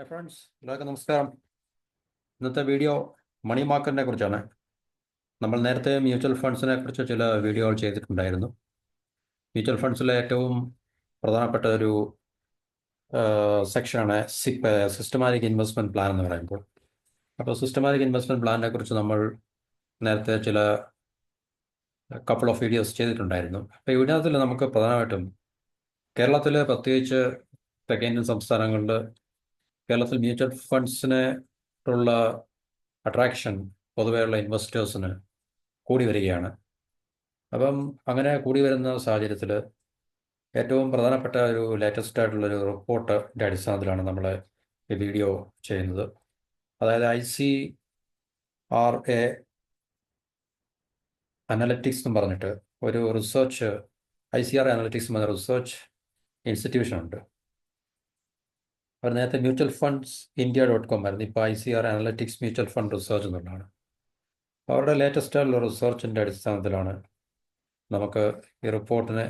Hi friends എല്ലാവർക്കും നമസ്കാരം. ഇന്നത്തെ വീഡിയോ മണി മാർക്കറ്റിനെ കുറിച്ചാണ്. നമ്മൾ നേരത്തെ മ്യൂച്വൽ ഫണ്ട്സിനെ കുറിച്ച് ചില വീഡിയോകൾ ചെയ്തിട്ടുണ്ടായിരുന്നു. മ്യൂച്വൽ ഫണ്ട്സിലെ ഏറ്റവും പ്രധാനപ്പെട്ട ഒരു സെക്ഷനാണ് സിപ്പ് സിസ്റ്റമാറ്റിക് ഇൻവെസ്റ്റ്മെന്റ് പ്ലാൻ എന്ന് പറയുമ്പോൾ. അപ്പോൾ സിസ്റ്റമാറ്റിക് ഇൻവെസ്റ്റ്മെന്റ് പ്ലാനിനെ കുറിച്ച് നമ്മൾ നേരത്തെ ചില കപ്പിൾ ഓഫ് വീഡിയോസ് ചെയ്തിട്ടുണ്ടായിരുന്നു. അപ്പോൾ ഇതിനകത്തിൽ നമുക്ക് പ്രധാനമായിട്ടും കേരളത്തിൽ പ്രത്യേകിച്ച് തെക്കേ ഇന്ത്യൻ സംസ്ഥാനങ്ങളിൽ കേരളത്തിൽ മ്യൂച്വൽ ഫണ്ട്സിനെ ഉള്ള അട്രാക്ഷൻ പൊതുവെയുള്ള ഇൻവെസ്റ്റേഴ്സിന് കൂടി വരികയാണ്. അപ്പം അങ്ങനെ കൂടി വരുന്ന സാഹചര്യത്തിൽ ഏറ്റവും പ്രധാനപ്പെട്ട ഒരു ലേറ്റസ്റ്റ് ആയിട്ടുള്ള ഒരു റിപ്പോർട്ടിന്റെ അടിസ്ഥാനത്തിലാണ് നമ്മൾ ഈ വീഡിയോ ചെയ്യുന്നത്. അതായത് I C R A analytics എന്ന് പറഞ്ഞിട്ട് ഒരു research I C R analytics എന്ന റിസർച്ച് ഇൻസ്റ്റിറ്റ്യൂഷൻ ഉണ്ട്. അവർ നേരത്തെ mutual funds India dot com ആയിരുന്നു. ഇപ്പോൾ I C R analytics mutual fund research എന്നുള്ളതാണ് അവരുടെ ലേറ്റസ്റ്റ് ആയിട്ടുള്ള റിസർച്ചിന്റെ അടിസ്ഥാനത്തിലാണ് നമുക്ക് ഈ റിപ്പോർട്ടിനെ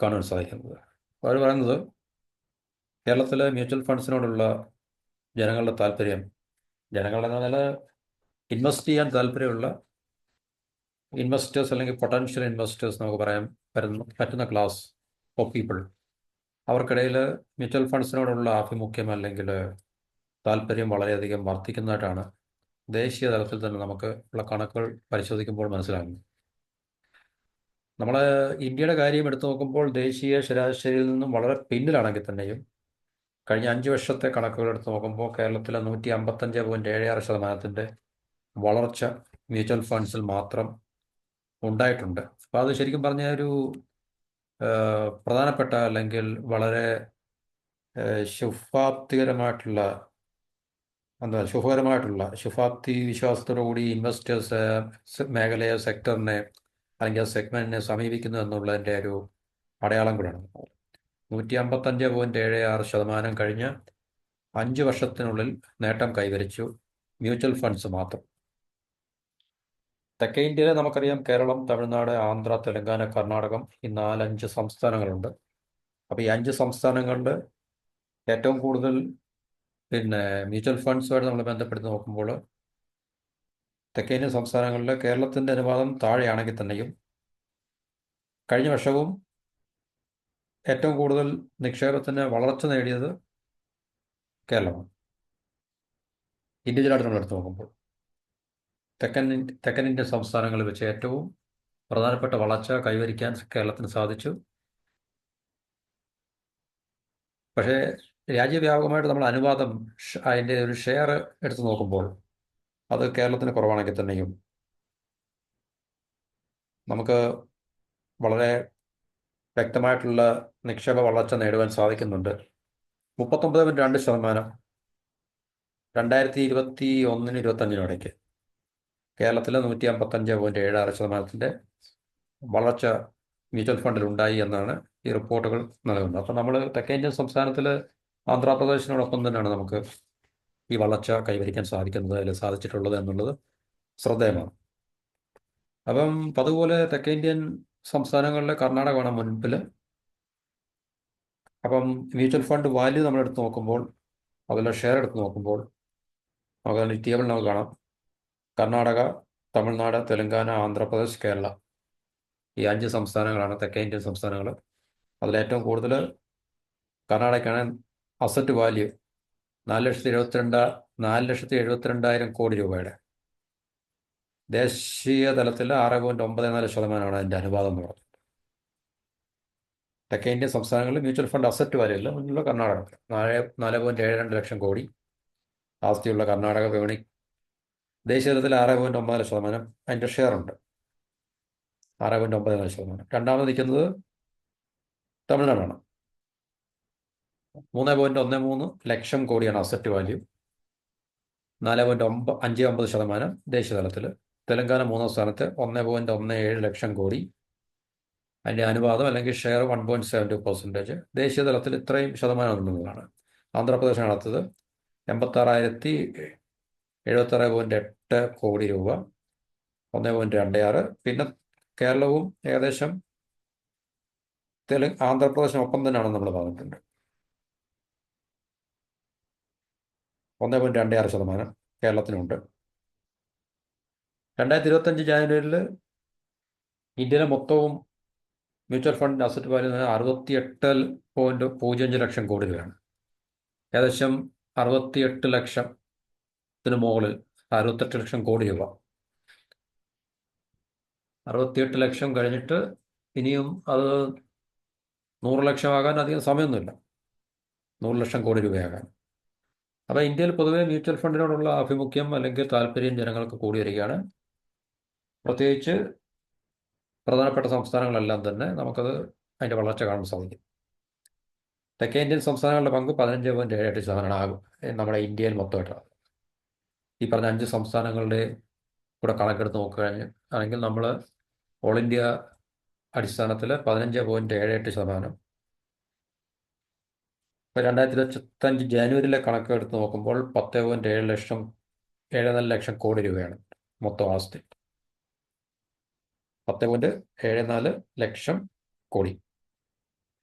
കാണാൻ സാധിക്കുന്നത്. അവർ പറയുന്നത് കേരളത്തിലെ മ്യൂച്വൽ ഫണ്ട്സിനോടുള്ള ജനങ്ങളുടെ താല്പര്യം ജനങ്ങളുടെ നല്ല ഇൻവെസ്റ്റ് ചെയ്യാൻ താല്പര്യമുള്ള ഇൻവെസ്റ്റേഴ്സ് അല്ലെങ്കിൽ പൊട്ടൻഷ്യൽ ഇൻവെസ്റ്റേഴ്സ് നമുക്ക് പറയാൻ പറ്റുന്ന ക്ലാസ് ഓഫ് പീപ്പിൾ അവർക്കിടയിൽ മ്യൂച്വൽ ഫണ്ട്സിനോടുള്ള ആഭിമുഖ്യം അല്ലെങ്കിൽ താല്പര്യം വളരെയധികം വർദ്ധിക്കുന്നതായിട്ടാണ് ദേശീയ തലത്തിൽ തന്നെ നമുക്ക് ഉള്ള കണക്കുകൾ പരിശോധിക്കുമ്പോൾ മനസ്സിലാകുന്നത്. നമ്മൾ ഇന്ത്യയുടെ കാര്യം എടുത്തു നോക്കുമ്പോൾ ദേശീയ ശരാശരിയിൽ നിന്നും വളരെ പിന്നിലാണെങ്കിൽ തന്നെയും കഴിഞ്ഞ അഞ്ച് വർഷത്തെ കണക്കുകൾ എടുത്തു നോക്കുമ്പോൾ കേരളത്തിലെ നൂറ്റി അമ്പത്തഞ്ച് പോയിന്റ് ഏഴ് ആറ് ശതമാനത്തിന്റെ വളർച്ച മ്യൂച്വൽ ഫണ്ട്സിൽ മാത്രം ഉണ്ടായിട്ടുണ്ട്. അപ്പോൾ അത് ശരിക്കും പറഞ്ഞ ഒരു പ്രധാനപ്പെട്ട അല്ലെങ്കിൽ വളരെ ശുഭാപ്തികരമായിട്ടുള്ള എന്താ ശുഭകരമായിട്ടുള്ള ശുഭാപ്തി വിശ്വാസത്തോടു കൂടി ഇൻവെസ്റ്റേഴ്സ് മേഖലയെ സെക്ടറിനെ അല്ലെങ്കിൽ ആ സെഗ്മെന്റിനെ സമീപിക്കുന്നു എന്നുള്ളതിന്റെ ഒരു അടയാളം കൂടെയാണ്. നൂറ്റി അമ്പത്തഞ്ച് പോയിന്റ് ഏഴ് ആറ് ശതമാനം കഴിഞ്ഞ് അഞ്ച് വർഷത്തിനുള്ളിൽ നേട്ടം കൈവരിച്ചു. മ്യൂച്വൽ ഫണ്ട്സ് മാത്രം. തെക്കേ ഇന്ത്യയിലെ നമുക്കറിയാം കേരളം തമിഴ്നാട് ആന്ധ്ര തെലങ്കാന കർണാടകം ഈ നാലഞ്ച് സംസ്ഥാനങ്ങളുണ്ട്. അപ്പോൾ ഈ അഞ്ച് സംസ്ഥാനങ്ങളിൽ ഏറ്റവും കൂടുതൽ പിന്നെ മ്യൂച്വൽ ഫണ്ട്സുമായിട്ട് നമ്മൾ ബന്ധപ്പെടുത്തി നോക്കുമ്പോൾ തെക്കേ ഇന്ത്യൻ സംസ്ഥാനങ്ങളിൽ കേരളത്തിന്റെ അനുപാതം താഴെയാണെങ്കിൽ തന്നെയും കഴിഞ്ഞ വർഷവും ഏറ്റവും കൂടുതൽ നിക്ഷേപത്തിന് വളർച്ച നേടിയത് കേരളമാണ്. ഇൻഡിവിജ്വലായിട്ട് നമ്മൾ എടുത്ത് നോക്കുമ്പോൾ. തെക്കൻ തെക്കൻ ഇന്ത്യൻ സംസ്ഥാനങ്ങളിൽ വെച്ച് ഏറ്റവും പ്രധാനപ്പെട്ട വളർച്ച കൈവരിക്കാൻ കേരളത്തിന് സാധിച്ചു. പക്ഷേ രാജ്യവ്യാപകമായിട്ട് നമ്മൾ അനുവാദം അതിന്റെ ഒരു ഷെയർ എടുത്തു നോക്കുമ്പോൾ അത് കേരളത്തിന് കുറവാണെങ്കിൽ തന്നെയും നമുക്ക് വളരെ വ്യക്തമായിട്ടുള്ള നിക്ഷേപ വളർച്ച നേടുവാൻ സാധിക്കുന്നുണ്ട്. മുപ്പത്തൊമ്പത് രണ്ട് ശതമാനം രണ്ടായിരത്തി ഇരുപത്തി ഒന്നിന് ഇരുപത്തഞ്ചിനും കേരളത്തിൽ നൂറ്റി അമ്പത്തഞ്ച് പോയിന്റ് ഏഴ് ആറ് ശതമാനത്തിന്റെ വളർച്ച മ്യൂച്വൽ ഫണ്ടിൽ ഉണ്ടായി എന്നാണ് ഈ റിപ്പോർട്ടുകൾ നൽകുന്നത്. അപ്പോൾ നമ്മൾ തെക്കേ ഇന്ത്യൻ സംസ്ഥാനത്തിൽ ആന്ധ്രാപ്രദേശിനോടൊപ്പം തന്നെയാണ് നമുക്ക് ഈ വളർച്ച കൈവരിക്കാൻ സാധിക്കുന്നത് അതിൽ സാധിച്ചിട്ടുള്ളത് എന്നുള്ളത് ശ്രദ്ധേയമാണ്. അപ്പം അതുപോലെ തെക്കേ ഇന്ത്യൻ സംസ്ഥാനങ്ങളിലെ കർണാടകമാണ് മുൻപിൽ അപ്പം മ്യൂച്വൽ ഫണ്ട് വാല്യൂ നമ്മൾ എടുത്ത് നോക്കുമ്പോൾ അതിലെ ഷെയർ എടുത്ത് നോക്കുമ്പോൾ നമുക്ക് ടേബിൾ നമുക്ക് കാണാം. കർണാടക തമിഴ്നാട് തെലങ്കാന ആന്ധ്രാപ്രദേശ് കേരള. ഈ അഞ്ച് സംസ്ഥാനങ്ങളാണ് തെക്കേ ഇന്ത്യൻ സംസ്ഥാനങ്ങൾ. അതിലേറ്റവും കൂടുതൽ കർണാടകയ്ക്കാണ് അസറ്റ് വാല്യൂ നാല് ലക്ഷത്തി എഴുപത്തിരണ്ട് നാല് ലക്ഷത്തി എഴുപത്തിരണ്ടായിരം കോടി രൂപയുടെ. ദേശീയ തലത്തിൽ ആറ് പോയിന്റ് ഒമ്പത് നാല് ശതമാനമാണ് അതിന്റെ അനുപാതം എന്ന് പറഞ്ഞത് തെക്കേ ഇന്ത്യൻ സംസ്ഥാനങ്ങളിൽ മ്യൂച്വൽ ഫണ്ട് അസറ്റ് വാല്യൂ അല്ല മുന്നിലുള്ള കർണാടക നാല് നാല് പോയിന്റ് ഏഴ് രണ്ട് ലക്ഷം കോടി. ആസ്തിയുള്ള കർണാടക വിപണി ദേശീയ തലത്തിൽ ആറ് പോയിന്റ് ഒമ്പത് ശതമാനം അതിന്റെ ഷെയർ ഉണ്ട്. ആറ് പോയിന്റ് ഒമ്പത് ശതമാനം. രണ്ടാമത് നിൽക്കുന്നത് തമിഴ്നാടാണ്. മൂന്ന് പോയിന്റ് ഒന്ന് മൂന്ന് ലക്ഷം കോടിയാണ് അസറ്റ് വാല്യൂ നാല് പോയിന്റ് ഒമ്പ അഞ്ച് ഒമ്പത് ശതമാനം ദേശീയ തലത്തിൽ തെലങ്കാന മൂന്നാം സ്ഥാനത്ത് ഒന്ന് പോയിന്റ് ഒന്ന് ഏഴ് ലക്ഷം കോടി. അതിന്റെ അനുപാതം അല്ലെങ്കിൽ share one point seven two percentage ദേശീയ തലത്തിൽ ഇത്രയും ശതമാനം ഉണ്ടെന്നുള്ളതാണ് ആന്ധ്രാപ്രദേശാണ് അടുത്തത്. എൺപത്താറായിരത്തി എഴുപത്താറ് പോയിന്റ് എട്ട് കോടി രൂപ ഒന്ന് പോയിന്റ് രണ്ട് ആറ്. പിന്നെ കേരളവും ഏകദേശം തെലുങ്ക് ആന്ധ്രാപ്രദേശിനൊപ്പം തന്നെയാണെന്ന് നമ്മൾ പറഞ്ഞിട്ടുണ്ട്. ഒന്ന് പോയിന്റ് രണ്ട് ആറ് ശതമാനം കേരളത്തിനുണ്ട്. രണ്ടായിരത്തി ഇരുപത്തഞ്ച് ജാനുവരിയിൽ ഇന്ത്യയിലെ മൊത്തവും മ്യൂച്വൽ ഫണ്ട് അസറ്റ് വാല്യൂ അറുപത്തിയെട്ട് പോയിന്റ് പൂജ്യം അഞ്ച് ലക്ഷം കോടി രൂപയാണ്. ഏകദേശം അറുപത്തിയെട്ട് ലക്ഷത്തിന് മുകളിൽ അറുപത്തെട്ട് ലക്ഷം കോടി രൂപ. അറുപത്തിയെട്ട് ലക്ഷം കഴിഞ്ഞിട്ട് ഇനിയും അത് നൂറ് ലക്ഷമാകാൻ അധികം സമയമൊന്നുമില്ല നൂറ് ലക്ഷം കോടി രൂപയാകാൻ. അപ്പോൾ ഇന്ത്യയിൽ പൊതുവെ മ്യൂച്വൽ ഫണ്ടിനോടുള്ള ആഭിമുഖ്യം അല്ലെങ്കിൽ താല്പര്യം ജനങ്ങൾക്ക് കൂടി വരികയാണ് പ്രത്യേകിച്ച് പ്രധാനപ്പെട്ട സംസ്ഥാനങ്ങളെല്ലാം തന്നെ നമുക്കത് അതിന്റെ വളർച്ച കാണാൻ സാധിക്കും. തെക്കേ ഇന്ത്യൻ സംസ്ഥാനങ്ങളുടെ പങ്ക് പതിനഞ്ച് പോയിന്റ് ഏഴ് എട്ട് ശതമാനമാണ് നമ്മുടെ ഇന്ത്യയിൽ മൊത്തമായിട്ട്. ഈ പറഞ്ഞ അഞ്ച് സംസ്ഥാനങ്ങളുടെ കൂടെ കണക്കെടുത്ത് നോക്കുകയാണെങ്കിൽ ആണെങ്കിൽ നമ്മൾ ഓൾ ഇന്ത്യ അടിസ്ഥാനത്തിൽ പതിനഞ്ച് പോയിന്റ് ഏഴ് എട്ട് ശതമാനം. ഇപ്പോൾ രണ്ടായിരത്തി ഇരുപത്തഞ്ച് ജനുവരിയിലെ കണക്ക് എടുത്ത് നോക്കുമ്പോൾ പത്ത് പോയിന്റ് ഏഴ് ലക്ഷം ഏഴ് നാല് ലക്ഷം കോടി രൂപയാണ് മൊത്തം ആസ്തി. പത്ത് പോയിന്റ് ഏഴ് നാല് ലക്ഷം കോടി.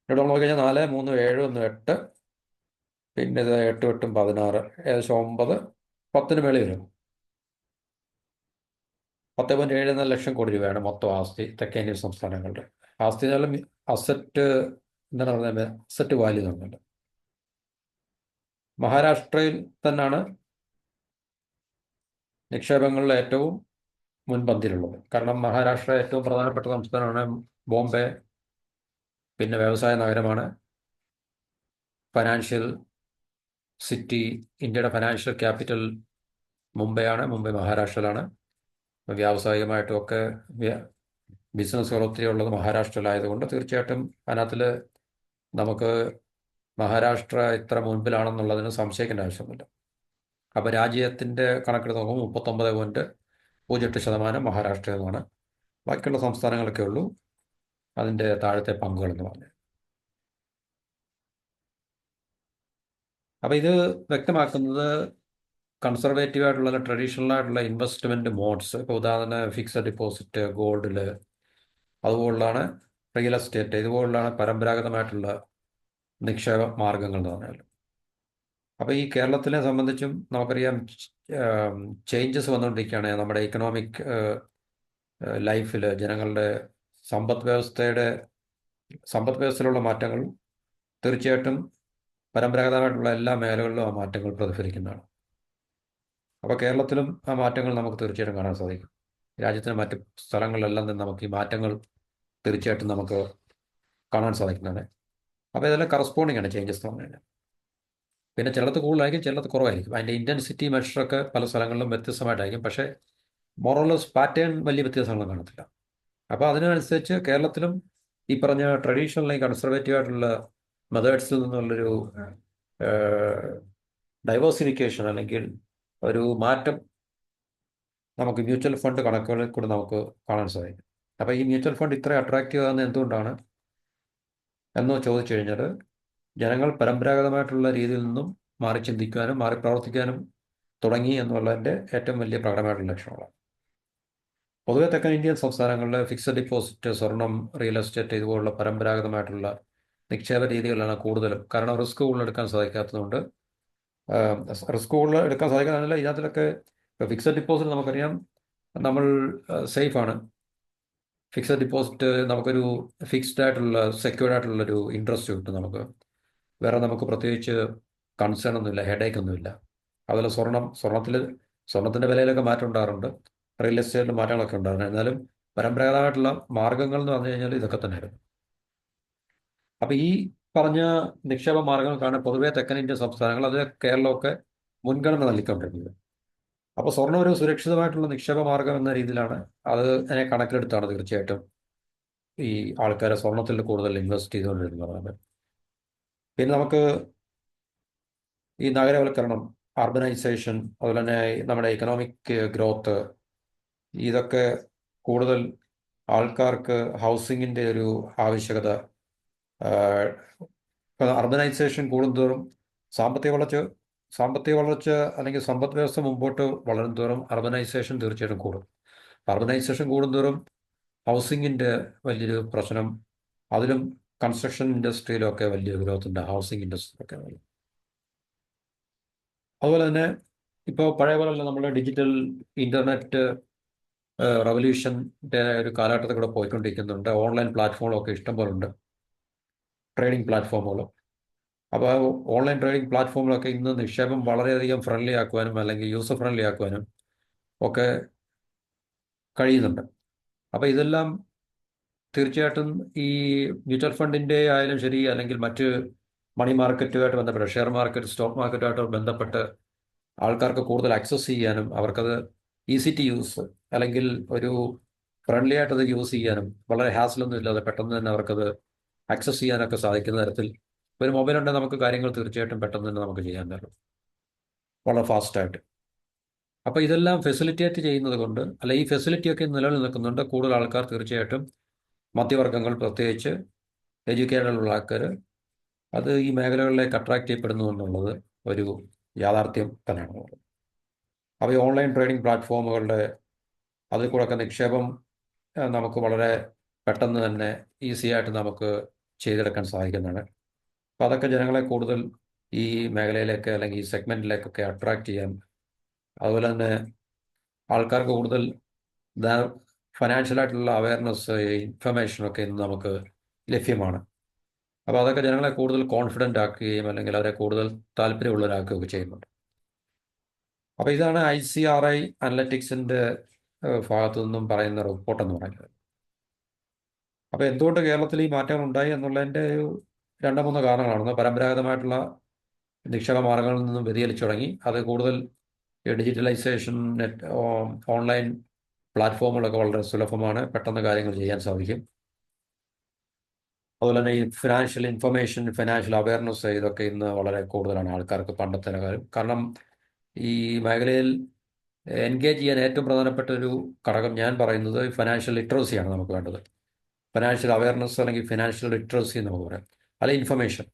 ഇവിടെ നോക്കിക്കഴിഞ്ഞാൽ നാല് മൂന്ന് ഏഴ് ഒന്ന് എട്ട് പിന്നെ ഇത് എട്ട് എട്ടും പതിനാറ് ഏകദേശം ഒമ്പത് പത്തിന് മേളിൽ വരും. പത്ത് പോയിന്റ് ഏഴ് നാല് ലക്ഷം കോടി രൂപയാണ് മൊത്തം ആസ്തി തെക്കേ ഇന്ത്യൻ സംസ്ഥാനങ്ങളുടെ. ആസ്തി എന്നാലും അസറ്റ് എന്താണ് പറയുന്നത്? അസറ്റ് വാല്യൂ എന്നുണ്ട് മഹാരാഷ്ട്രയിൽ തന്നെയാണ് നിക്ഷേപങ്ങളിൽ ഏറ്റവും മുൻപന്തിയിലുള്ളത്. കാരണം മഹാരാഷ്ട്ര ഏറ്റവും പ്രധാനപ്പെട്ട സംസ്ഥാനമാണ് ബോംബെ പിന്നെ വ്യവസായ നഗരമാണ്. ഫൈനാൻഷ്യൽ സിറ്റി ഇന്ത്യയുടെ ഫൈനാൻഷ്യൽ ക്യാപിറ്റൽ മുംബൈയാണ് മുംബൈ മഹാരാഷ്ട്രയിലാണ്. വ്യാവസായികമായിട്ടുമൊക്കെ ബിസിനസ്സുകൾ ഒത്തിരി ഉള്ളത് മഹാരാഷ്ട്രയിലായതുകൊണ്ട് തീർച്ചയായിട്ടും അതിനകത്തിൽ നമുക്ക് മഹാരാഷ്ട്ര ഇത്ര മുൻപിലാണെന്നുള്ളതിന് സംശയിക്കേണ്ട ആവശ്യമൊന്നുമില്ല. അപ്പോൾ രാജ്യത്തിന്റെ കണക്കെടുത്ത് നോക്കുമ്പോൾ മുപ്പത്തൊമ്പത് പോയിന്റ് പൂജ്യം എട്ട് ശതമാനം മഹാരാഷ്ട്രയിൽ നിന്നാണ്. ബാക്കിയുള്ള സംസ്ഥാനങ്ങളൊക്കെ ഉള്ളൂ. അതിന്റെ താഴത്തെ പങ്കുകൾ എന്ന് അപ്പോൾ ഇത് വ്യക്തമാക്കുന്നത് കൺസർവേറ്റീവ് ആയിട്ടുള്ള ട്രഡീഷണൽ ആയിട്ടുള്ള ഇൻവെസ്റ്റ്മെന്റ് മോഡ്സ് ഇപ്പോൾ ഉദാഹരണം ഫിക്സഡ് ഡിപ്പോസിറ്റ് ഗോൾഡിൽ അതുപോലുള്ളതാണ് റിയൽ എസ്റ്റേറ്റ് ഇതുപോലുള്ളതാണ് പരമ്പരാഗതമായിട്ടുള്ള നിക്ഷേപ മാർഗങ്ങൾ എന്ന് പറഞ്ഞാൽ അപ്പോൾ ഈ കേരളത്തിനെ സംബന്ധിച്ചും നമുക്കറിയാം ചേഞ്ചസ് വന്നുകൊണ്ടിരിക്കുകയാണ്. നമ്മുടെ ഇക്കണോമിക് ലൈഫിൽ ജനങ്ങളുടെ സമ്പദ് വ്യവസ്ഥയുടെ സമ്പദ് വ്യവസ്ഥയിലുള്ള മാറ്റങ്ങൾ തീർച്ചയായിട്ടും പരമ്പരാഗതമായിട്ടുള്ള എല്ലാ മേഖലകളിലും ആ മാറ്റങ്ങൾ പ്രതിഫലിക്കുന്നതാണ്. അപ്പോൾ കേരളത്തിലും ആ മാറ്റങ്ങൾ നമുക്ക് തീർച്ചയായിട്ടും കാണാൻ സാധിക്കും. രാജ്യത്തിന് മറ്റ് സ്ഥലങ്ങളിലെല്ലാം തന്നെ നമുക്ക് ഈ മാറ്റങ്ങൾ തീർച്ചയായിട്ടും നമുക്ക് കാണാൻ സാധിക്കുന്നതാണ്. അപ്പോൾ ഇതെല്ലാം കറസ്പോണ്ടിങ് ആണ് ചേഞ്ചസ് എന്ന് പറഞ്ഞു കഴിഞ്ഞാൽ. പിന്നെ ചിലത് കൂടുതലായിരിക്കും ചിലത് കുറവായിരിക്കും. അതിന്റെ ഇന്റൻസിറ്റി മെഷറൊക്കെ പല സ്ഥലങ്ങളിലും വ്യത്യസ്തമായിട്ടായിരിക്കും. പക്ഷേ മൊറോളസ് പാറ്റേൺ വലിയ വ്യത്യാസങ്ങളും കാണത്തില്ല. അപ്പോൾ അതിനനുസരിച്ച് കേരളത്തിലും ഈ പറഞ്ഞ ട്രഡീഷണലി കൺസർവേറ്റീവ് ആയിട്ടുള്ള മെത്തേഡ്സിൽ നിന്നുള്ളൊരു ഡൈവേഴ്സിഫിക്കേഷൻ അല്ലെങ്കിൽ ഒരു മാറ്റം നമുക്ക് മ്യൂച്വൽ ഫണ്ട് കണക്കുകളിൽ കൂടെ നമുക്ക് കാണാൻ സാധിക്കും. അപ്പോൾ ഈ മ്യൂച്വൽ ഫണ്ട് ഇത്ര അട്രാക്റ്റീവ് ആകുന്നത് എന്തുകൊണ്ടാണ്? എന്ന് ചോദിച്ചു കഴിഞ്ഞാൽ ജനങ്ങൾ പരമ്പരാഗതമായിട്ടുള്ള രീതിയിൽ നിന്നും മാറി ചിന്തിക്കാനും മാറി പ്രവർത്തിക്കാനും തുടങ്ങി എന്നുള്ളതിന്റെ ഏറ്റവും വലിയ പ്രകടമായിട്ടുള്ള ലക്ഷണങ്ങളാണ്. പൊതുവെ തെക്കൻ ഇന്ത്യൻ സംസ്ഥാനങ്ങളിൽ ഫിക്സഡ് ഡിപ്പോസിറ്റ് സ്വർണം റിയൽ എസ്റ്റേറ്റ് ഇതുപോലുള്ള പരമ്പരാഗതമായിട്ടുള്ള നിക്ഷേപ രീതികളാണ് കൂടുതലും. കാരണം റിസ്ക് കൂടുതൽ എടുക്കാൻ സാധിക്കാത്തതുകൊണ്ട് റിസ്ക് കൂടുതൽ എടുക്കാൻ സാധിക്കാത്തതല്ല ഇതിനകത്തിലൊക്കെ ഫിക്സഡ് ഡിപ്പോസിറ്റ് നമുക്കറിയാം നമ്മൾ സേഫാണ് ഫിക്സഡ് ഡിപ്പോസിറ്റ് നമുക്കൊരു ഫിക്സ്ഡ് ആയിട്ടുള്ള സെക്യൂർഡ് ആയിട്ടുള്ള ഒരു ഇൻട്രസ്റ്റ് കിട്ടും നമുക്ക്. വേറെ നമുക്ക് പ്രത്യേകിച്ച് കൺസേൺ ഒന്നുമില്ല ഹെഡേക്ക് ഒന്നുമില്ല. അതുപോലെ സ്വർണം സ്വർണത്തിൽ സ്വർണത്തിന്റെ വിലയിലൊക്കെ മാറ്റം ഉണ്ടാകാറുണ്ട്. റിയൽ എസ്റ്റേറ്റിൽ മാറ്റങ്ങളൊക്കെ ഉണ്ടാകുന്നത്. എന്നാലും പരമ്പരാഗതമായിട്ടുള്ള മാർഗങ്ങൾ എന്ന് പറഞ്ഞു കഴിഞ്ഞാൽ ഇതൊക്കെ തന്നെയായിരുന്നു. അപ്പോൾ ഈ പറഞ്ഞ നിക്ഷേപ മാർഗങ്ങൾക്കാണ് പൊതുവെ തെക്കൻ ഇന്ത്യൻ സംസ്ഥാനങ്ങൾ അത് കേരളമൊക്കെ മുൻഗണന നൽകിക്കൊണ്ടിരുന്നത്. അപ്പോൾ സ്വർണം ഒരു സുരക്ഷിതമായിട്ടുള്ള നിക്ഷേപ മാർഗം എന്ന രീതിയിലാണ് അത് അതിനെ കണക്കിലെടുത്താണ് തീർച്ചയായിട്ടും ഈ ആൾക്കാരെ സ്വർണത്തിൽ കൂടുതൽ ഇൻവെസ്റ്റ് ചെയ്തുകൊണ്ടിരുന്നത് പിന്നെ നമുക്ക് ഈ നഗരവൽക്കരണം അർബനൈസേഷൻ അതുപോലെ തന്നെ നമ്മുടെ ഇക്കണോമിക് ഗ്രോത്ത് ഇതൊക്കെ കൂടുതൽ ആൾക്കാർക്ക് ഹൗസിങ്ങിന്റെ ഒരു ആവശ്യകത അർബനൈസേഷൻ കൂടുന്തോറും സാമ്പത്തിക വളർച്ച സാമ്പത്തിക വളർച്ച അല്ലെങ്കിൽ സമ്പദ് വ്യവസ്ഥ മുമ്പോട്ട് വളരും തോറും അർബനൈസേഷൻ തീർച്ചയായിട്ടും കൂടും. അർബനൈസേഷൻ കൂടുന്തോറും ഹൗസിങ്ങിന്റെ വലിയൊരു പ്രശ്നം അതിലും കൺസ്ട്രക്ഷൻ ഇൻഡസ്ട്രിയിലൊക്കെ വലിയ ഗ്രോത്ത് ഉണ്ട് ഹൗസിംഗ് ഇൻഡസ്ട്രിയിലൊക്കെ. അതുപോലെ തന്നെ ഇപ്പോൾ പഴയ പോലെയല്ല നമ്മുടെ ഡിജിറ്റൽ ഇന്റർനെറ്റ് റവല്യൂഷന്റെ ഒരു കാലഘട്ടത്തിൽ കൂടെ പോയിക്കൊണ്ടിരിക്കുന്നുണ്ട്. ഓൺലൈൻ പ്ലാറ്റ്ഫോമുകളൊക്കെ ഇഷ്ടം പോലെ ഉണ്ട് ട്രേഡിംഗ് പ്ലാറ്റ്ഫോമുകൾ അപ്പോൾ ഓൺലൈൻ ട്രേഡിംഗ് പ്ലാറ്റ്ഫോമുകളൊക്കെ ഇന്ന് നിക്ഷേപം വളരെയധികം ഫ്രണ്ട്ലി ആക്കുവാനും അല്ലെങ്കിൽ യൂസർ ഫ്രണ്ട്ലി ആക്കുവാനും ഒക്കെ കഴിയുന്നുണ്ട്. അപ്പോൾ ഇതെല്ലാം തീർച്ചയായിട്ടും ഈ മ്യൂച്വൽ ഫണ്ടിന്റെ ആയാലും ശരി അല്ലെങ്കിൽ മറ്റ് മണി മാർക്കറ്റുമായിട്ട് ബന്ധപ്പെട്ട് ഷെയർ മാർക്കറ്റ് സ്റ്റോക്ക് മാർക്കറ്റുമായിട്ട് ബന്ധപ്പെട്ട് ആൾക്കാർക്ക് കൂടുതൽ ആക്സസ് ചെയ്യാനും അവർക്കത് ഈസി ടു യൂസ് അല്ലെങ്കിൽ ഒരു ഫ്രണ്ട്ലി ആയിട്ടത് യൂസ് ചെയ്യാനും വളരെ ഹാസിലൊന്നും ഇല്ലാതെ പെട്ടെന്ന് തന്നെ അവർക്കത് ആക്സസ് ചെയ്യാനൊക്കെ സാധിക്കുന്ന തരത്തിൽ ഒരു മൊബൈൽ ഉണ്ടെങ്കിൽ നമുക്ക് കാര്യങ്ങൾ തീർച്ചയായിട്ടും പെട്ടെന്ന് തന്നെ നമുക്ക് ചെയ്യാൻ പറ്റും. വളരെ ഫാസ്റ്റായിട്ട് അപ്പോൾ ഇതെല്ലാം ഫെസിലിറ്റേറ്റ് ചെയ്യുന്നത് കൊണ്ട് അല്ല ഈ ഫെസിലിറ്റിയൊക്കെ നിലവിൽ നിൽക്കുന്നുണ്ട് കൂടുതൽ ആൾക്കാർ തീർച്ചയായിട്ടും മധ്യവർഗങ്ങൾ പ്രത്യേകിച്ച് എഡ്യൂക്കേറ്റഡുള്ള ആൾക്കാർ അത് ഈ മേഖലകളിലേക്ക് അട്രാക്ട് ചെയ്യപ്പെടുന്നു എന്നുള്ളത് ഒരു യാഥാർത്ഥ്യം തന്നെയാണ്. അപ്പോൾ ഈ ഓൺലൈൻ ട്രേഡിംഗ് പ്ലാറ്റ്ഫോമുകളുടെ അതിൽ കൂടെയൊക്കെ നിക്ഷേപം നമുക്ക് വളരെ പെട്ടെന്ന് തന്നെ ഈസിയായിട്ട് നമുക്ക് ചെയ്തെടുക്കാൻ സാധിക്കുന്നതാണ് അപ്പോൾ അതൊക്കെ ജനങ്ങളെ കൂടുതൽ ഈ മേഖലയിലേക്ക് അല്ലെങ്കിൽ ഈ സെഗ്മെന്റിലേക്കൊക്കെ അട്രാക്റ്റ് ചെയ്യാൻ അതുപോലെ തന്നെ ആൾക്കാർക്ക് കൂടുതൽ ഫിനാൻഷ്യലായിട്ടുള്ള അവയർനെസ് ഇൻഫർമേഷനൊക്കെ ഇന്ന് നമുക്ക് ലഭ്യമാണ്. അപ്പോൾ അതൊക്കെ ജനങ്ങളെ കൂടുതൽ കോൺഫിഡന്റ് ആക്കുകയും അല്ലെങ്കിൽ അവരെ കൂടുതൽ താല്പര്യമുള്ളവരാക്കുകയൊക്കെ ചെയ്യുന്നുണ്ട്. അപ്പോൾ ഇതാണ് ഐ സി ആർ ഐ അനലറ്റിക്സിന്റെ ഭാഗത്തു നിന്നും പറയുന്ന റിപ്പോർട്ട് എന്ന് പറയുന്നത്. അപ്പോൾ എന്തുകൊണ്ട് കേരളത്തിൽ ഈ മാറ്റങ്ങൾ ഉണ്ടായി എന്നുള്ളതിന്റെ ഒരു രണ്ടോ മൂന്നോ കാരണങ്ങളാണ്. പരമ്പരാഗതമായിട്ടുള്ള നിക്ഷേപ മാർഗങ്ങളിൽ നിന്നും വ്യതിചലിച്ചു തുടങ്ങി. അത് കൂടുതൽ ഡിജിറ്റലൈസേഷൻ നെറ്റ് ഓൺലൈൻ പ്ലാറ്റ്ഫോമുകളൊക്കെ വളരെ സുലഭമാണ്. പെട്ടെന്ന് കാര്യങ്ങൾ ചെയ്യാൻ സാധിക്കും. അതുപോലെ തന്നെ ഈ ഫിനാൻഷ്യൽ ഇൻഫർമേഷൻ ഫിനാൻഷ്യൽ അവയർനെസ് ഇതൊക്കെ ഇന്ന് വളരെ കൂടുതലാണ് ആൾക്കാർക്ക് പണ്ടത്തെ കാര്യം കാരണം ഈ മേഖലയിൽ എൻഗേജ് ചെയ്യാൻ ഏറ്റവും പ്രധാനപ്പെട്ട ഒരു ഘടകം ഞാൻ പറയുന്നത് ഫിനാൻഷ്യൽ ലിറ്ററസിയാണ് നമുക്ക് വേണ്ടത്. ഫിനാൻഷ്യൽ അവയർനെസ് അല്ലെങ്കിൽ ഫിനാൻഷ്യൽ ലിറ്ററസി എന്ന് പറയാം. അല്ലെ ഇൻഫർമേഷൻ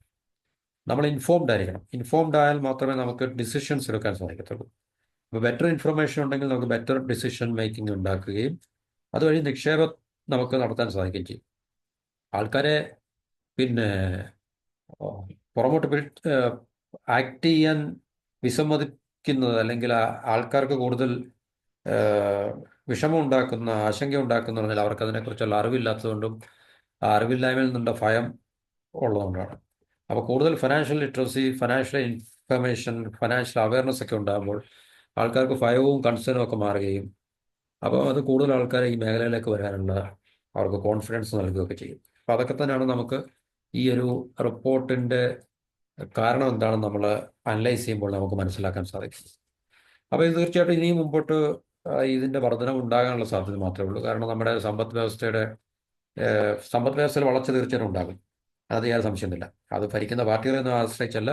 നമ്മൾ ഇൻഫോംഡ് ആയിരിക്കണം. ഇൻഫോംഡ് ആയാൽ മാത്രമേ നമുക്ക് ഡിസിഷൻസ് എടുക്കാൻ സാധിക്കത്തുള്ളൂ. അപ്പോൾ ബെറ്റർ ഇൻഫർമേഷൻ ഉണ്ടെങ്കിൽ നമുക്ക് ബെറ്റർ ഡിസിഷൻ മേക്കിംഗ് ഉണ്ടാക്കുകയും അതുവഴി നിക്ഷേപം നമുക്ക് നടത്താൻ സാധിക്കുകയും ചെയ്യും. ആൾക്കാരെ പിന്നെ പുറമോട്ട് ആക്ട് ചെയ്യാൻ വിസമ്മതിക്കുന്നത് അല്ലെങ്കിൽ ആൾക്കാർക്ക് കൂടുതൽ വിഷമം ഉണ്ടാക്കുന്ന ആശങ്ക ഉണ്ടാക്കുന്ന പറഞ്ഞാൽ അവർക്ക് അതിനെക്കുറിച്ചുള്ള അറിവില്ലാത്തതുകൊണ്ടും ആ അറിവില്ലായ്മയിൽ നിന്നുള്ള ഭയം ഉള്ളതുകൊണ്ടാണ്. അപ്പോൾ കൂടുതൽ financial literacy financial information financial awareness ഒക്കെ ഉണ്ടാകുമ്പോൾ ആൾക്കാർക്ക് ഭയവും കൺസേണും ഒക്കെ മാറുകയും അപ്പോൾ അത് കൂടുതൽ ആൾക്കാരെ ഈ മേഖലയിലേക്ക് വരാനുള്ള അവർക്ക് കോൺഫിഡൻസ് നൽകുകയൊക്കെ ചെയ്യും. അപ്പോൾ അതൊക്കെ തന്നെയാണ് നമുക്ക് ഈ ഒരു റിപ്പോർട്ടിന്റെ കാരണം എന്താണെന്ന് നമ്മൾ അനലൈസ് ചെയ്യുമ്പോൾ നമുക്ക് മനസ്സിലാക്കാൻ സാധിക്കും. അപ്പോൾ ഇത് തീർച്ചയായിട്ടും ഇനിയും മുമ്പോട്ട് ഇതിന്റെ വർധനം ഉണ്ടാകാനുള്ള സാധ്യത മാത്രമേ ഉള്ളൂ. കാരണം നമ്മുടെ സമ്പദ് വ്യവസ്ഥയുടെ സമ്പദ് വ്യവസ്ഥയിൽ വളർച്ച തീർച്ചയായിട്ടും ഉണ്ടാകും. അത് ഞാൻ സംശയമില്ല അത് ഭരിക്കുന്ന പാർട്ടികളെയൊന്നും ആശ്രയിച്ചല്ല.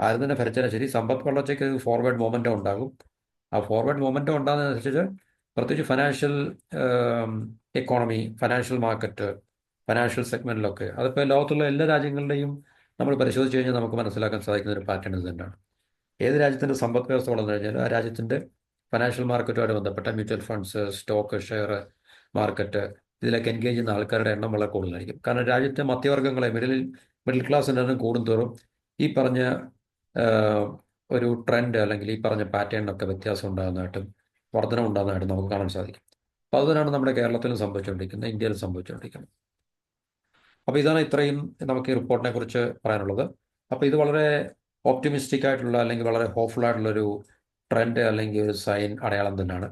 ആരും തന്നെ ഭരിച്ചാലും ശരി. സമ്പദ് വളർച്ചയ്ക്ക് ഫോർവേഡ് മൊമെന്റം ഉണ്ടാകും. ആ ഫോർവേഡ് മൊമെന്റം ഉണ്ടാകുന്നതനുസരിച്ച് പ്രത്യേകിച്ച് financial economy financial market financial സെഗ്മെന്റിലൊക്കെ അതിപ്പോൾ ലോകത്തുള്ള എല്ലാ രാജ്യങ്ങളുടെയും നമ്മൾ പരിശോധിച്ച് കഴിഞ്ഞാൽ നമുക്ക് മനസ്സിലാക്കാൻ സാധിക്കുന്ന ഒരു പാറ്റേൺ ഇത് തന്നെയാണ്. ഏത് രാജ്യത്തിന്റെ സമ്പദ് വ്യവസ്ഥ വളർന്നു കഴിഞ്ഞാൽ ആ രാജ്യത്തിന്റെ ഫിനാൻഷ്യൽ മാർക്കറ്റുമായിട്ട് ബന്ധപ്പെട്ട mutual funds stock share market ഇതിലൊക്കെ എൻഗേജ് ചെയ്യുന്ന ആൾക്കാരുടെ എണ്ണം വളരെ കൂടുതലായിരിക്കും. കാരണം രാജ്യത്തെ മധ്യവർഗങ്ങളെ മിഡിൽ മിഡിൽ ക്ലാസ്സിന്റെ എണ്ണം കൂടുന്തോറും ഈ പറഞ്ഞ ഒരു ട്രെൻഡ് അല്ലെങ്കിൽ ഈ പറഞ്ഞ പാറ്റേണിനൊക്കെ വ്യത്യാസം ഉണ്ടാകുന്നതായിട്ടും വർധനം ഉണ്ടാകുന്നതായിട്ടും നമുക്ക് കാണാൻ സാധിക്കും. അപ്പോൾ അതുതന്നെയാണ് നമ്മുടെ കേരളത്തിലും സംഭവിച്ചുകൊണ്ടിരിക്കുന്നത് ഇന്ത്യയിലും സംഭവിച്ചുകൊണ്ടിരിക്കുന്നത്. അപ്പോൾ ഇതാണ് ഇത്രയും നമുക്ക് ഈ റിപ്പോർട്ടിനെ കുറിച്ച് പറയാനുള്ളത്. അപ്പോൾ ഇത് വളരെ ഓപ്റ്റിമിസ്റ്റിക് ആയിട്ടുള്ള അല്ലെങ്കിൽ വളരെ ഹോപ്പ്ഫുൾ ആയിട്ടുള്ളൊരു ട്രെൻഡ് അല്ലെങ്കിൽ ഒരു സൈൻ അടയാളം തന്നെയാണ്.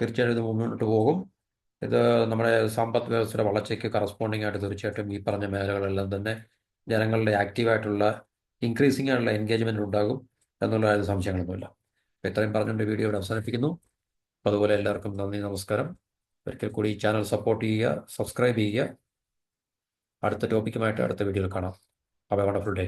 തീർച്ചയായിട്ടും ഇത് മുന്നോട്ട് പോകും. ഇത് നമ്മുടെ സമ്പദ് വ്യവസ്ഥയുടെ വളർച്ചയ്ക്ക് കറസ്പോണ്ടിങ് ആയിട്ട് തീർച്ചയായിട്ടും ഈ പറഞ്ഞ മേഖലകളെല്ലാം തന്നെ ജനങ്ങളുടെ ആക്റ്റീവായിട്ടുള്ള ഇൻക്രീസിംഗ് ആയിട്ടുള്ള എൻഗേജ്മെന്റ് ഉണ്ടാകും എന്നുള്ള സംശയങ്ങളൊന്നുമില്ല. അപ്പോൾ ഇത്രയും പറഞ്ഞുകൊണ്ട് വീഡിയോ ഇവിടെ അവസാനിപ്പിക്കുന്നു. അപ്പോൾ അതുപോലെ എല്ലാവർക്കും നന്ദി നമസ്കാരം. ഒരിക്കൽ കൂടി ഈ ചാനൽ സപ്പോർട്ട് ചെയ്യുക സബ്സ്ക്രൈബ് ചെയ്യുക. അടുത്ത ടോപ്പിക്കുമായിട്ട് അടുത്ത വീഡിയോയിൽ കാണാം. അപ്പോൾ വണ്ടർഫുൾ ഡേ